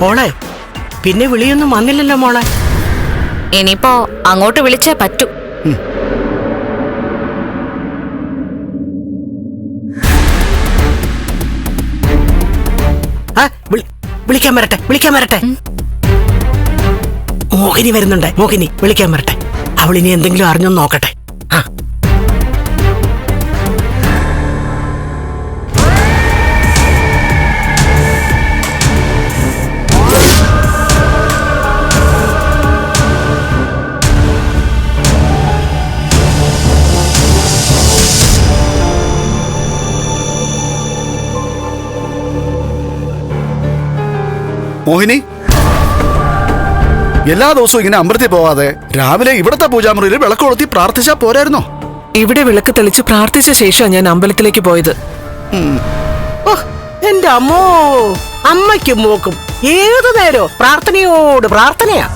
മോളെ പിന്നെ വിളിയൊന്നും വന്നില്ലല്ലോ മോളെ. ഇനിയിപ്പോ അങ്ങോട്ട് വിളിച്ചേ പറ്റൂ. വിളിക്കാൻ വരട്ടെ വിളിക്കാൻ വരട്ടെ. മോഹിനി വരുന്നുണ്ട് മോഹിനി വിളിക്കാൻ വരട്ടെ. അവൾ ഇനി എന്തെങ്കിലും അറിഞ്ഞോ നോക്കട്ടെ. മോഹിനി? എല്ലാ ദിവസവും ഇങ്ങനെ അമ്പലത്തിൽ പോവാതെ രാവിലെ ഇവിടത്തെ പൂജാമുറിയിൽ വിളക്ക് കൊളുത്തി പ്രാർത്ഥിച്ചാ പോരായിരുന്നോ? ഇവിടെ വിളക്ക് തെളിച്ച് പ്രാർത്ഥിച്ച ശേഷം ഞാൻ അമ്പലത്തിലേക്ക് പോയത്. ഓ എന്റെ അമ്മോ അമ്മയ്ക്കും മോക്കും ഏതു നേരോ പ്രാർത്ഥനയോട് പ്രാർത്ഥനയാ.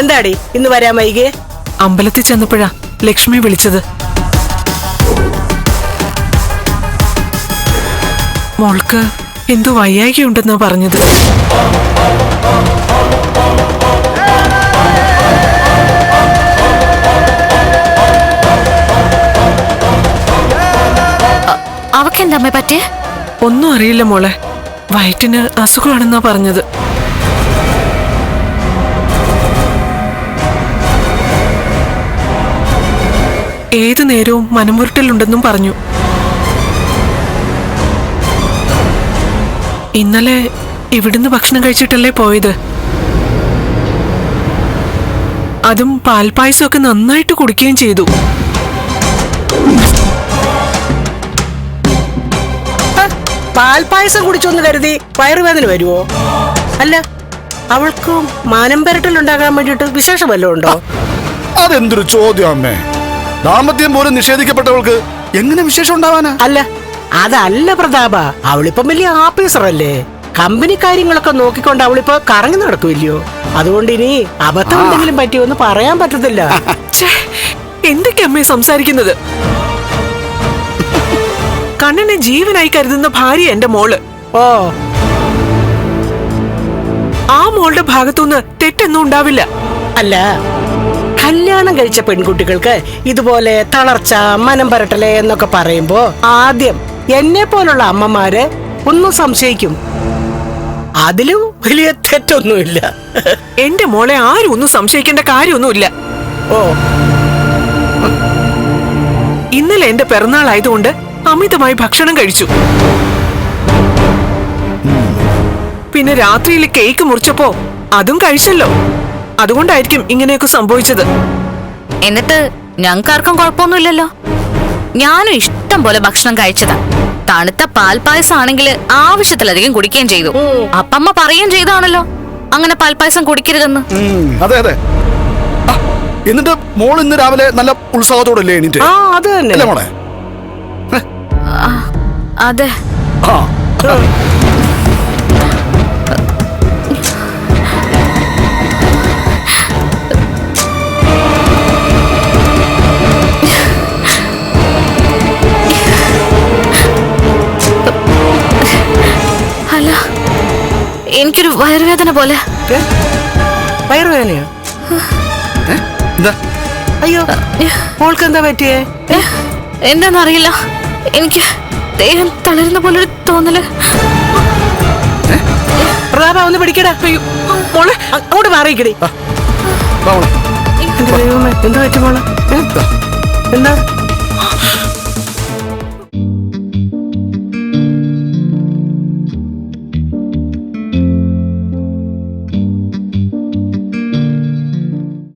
എന്താടി ഇന്ന് വരാൻ വൈകിയേ? അമ്പലത്തിൽ ചെന്നപ്പോഴാ ലക്ഷ്മി വിളിച്ചത്. മോൾക്ക് എന്തോ വയ്യായികയുണ്ടെന്നാ പറഞ്ഞത്. അവക്കെന്താ അമ്മേ പറ്റിയേ? ഒന്നും അറിയില്ല മോളെ. വയറ്റിന് അസുഖമാണെന്നാ പറഞ്ഞത്. ഏതു നേരവും മനമുരുട്ടലുണ്ടെന്നും പറഞ്ഞു. ഇന്നലെ ഇവിടുന്ന് ഭക്ഷണം കഴിച്ചിട്ടല്ലേ പോയത്? അതും പാൽപ്പായസമൊക്കെ നന്നായിട്ട് കുടിക്കുകയും ചെയ്തു. ഹ, പാൽപ്പായസം കുടിച്ചൊന്ന് കരുതി വയറുവേദന വരുമോ അല്ല അവൾക്ക് മാനം പെരട്ടലുണ്ടാകാൻ വേണ്ടിട്ട് വിശേഷം വല്ലതും ഉണ്ടോ? അതെന്തൊരു ചോദ്യം അമ്മേ. ദാമ്പത്യം പോലും നിഷേധിക്കപ്പെട്ടവൾക്ക് എങ്ങനെ വിശേഷം ഉണ്ടാവാനാ? അല്ല അതല്ല പ്രതാപ അവളിപ്പം വലിയ ആഫീസറല്ലേ കമ്പനി കാര്യങ്ങളൊക്കെ നോക്കിക്കൊണ്ട് അവളിപ്പോ കറങ്ങി നടക്കുമല്ലയോ അതുകൊണ്ട് ഇനി അബദ്ധം എന്തെങ്കിലും പറ്റിയോന്ന് പറയാൻ പറ്റത്തില്ല. ഛേ, എന്തൊക്കെ സംസാരിക്കുന്നത്? കണ്ണനെ ജീവനായി കരുതുന്ന ഭാര്യ എന്റെ മോൾ. ഓ. ആ മോളുടെ ഭാഗത്തുനിന്ന് തെറ്റൊന്നും ഉണ്ടാവില്ല. അല്ല കല്യാണം കഴിച്ച പെൺകുട്ടികൾക്ക് ഇതുപോലെ തളർച്ച മനം പരട്ടലേ എന്നൊക്കെ പറയുമ്പോ ആദ്യം എന്നെ പോലുള്ള അമ്മമാര് ഒന്നും സംശയിക്കും. അതിലും വലിയ തെറ്റൊന്നുമില്ല. എന്റെ മോളെ ആരും ഒന്നും സംശയിക്കേണ്ട കാര്യമൊന്നുമില്ല. ഓ. ഇന്നലെ എന്റെ പിറന്നാൾ ആയതുകൊണ്ട് അമിതമായി ഭക്ഷണം കഴിച്ചു. പിന്നെ രാത്രിയിൽ കേക്ക് മുറിച്ചപ്പോ അതും കഴിച്ചല്ലോ. അതുകൊണ്ടായിരിക്കും ഇങ്ങനെയൊക്കെ സംഭവിച്ചത്. എന്നിട്ട് ഞങ്ങൾക്കാർക്കും കുഴപ്പമൊന്നുമില്ലല്ലോ. ഞാനും ഇഷ്ടം പോലെ ഭക്ഷണം കഴിച്ചതാ. തണുത്ത പാൽപായസം ആണെങ്കിൽ ആവശ്യത്തിലധികം കുടിക്കുകയും ചെയ്തു. അപ്പമ്മ പറയുകയും ചെയ്താണല്ലോ അങ്ങനെ പാൽപായസം കുടിക്കരുതെന്ന്. അതെ അതെ. എന്നിട്ട് മോൾ ഇന്ന് രാവിലെ നല്ല ഉത്സാഹത്തോടല്ലേ എണീറ്റ്? അത് മോളെ? അതെ. ആ. എനിക്കൊരു വയറുവേദന പോലെ? വയറുവേദനയോ? അയ്യോ മോൾക്ക് എന്താ പറ്റിയേ? എന്താണെന്നറിയില്ല എന്താന്നറിയില്ല. എനിക്ക് ദേഹം തളരുന്ന പോലെ ഒരു തോന്നൽ പ്രതാപ ഒന്ന് പിടിക്കടാ. മോളെ അങ്ങോട്ട് മാറിയിക്കടി എന്താ പറ്റി മോളെ? എന്താ?